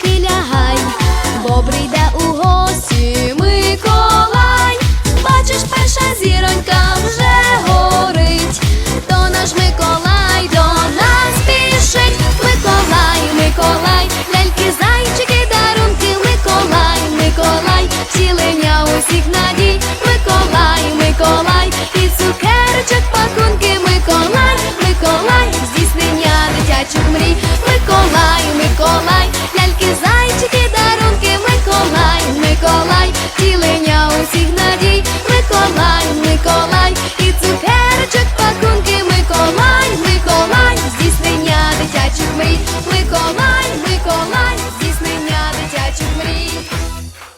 спинки бо прийде у гості Миколай. Бачиш, перша зіронька вже горить, то наш Миколай до нас пішить, Миколай, Миколай, ляльки, зайчики, дарунки, Миколай, Миколай, втілення усіх надій, Миколай, Миколай.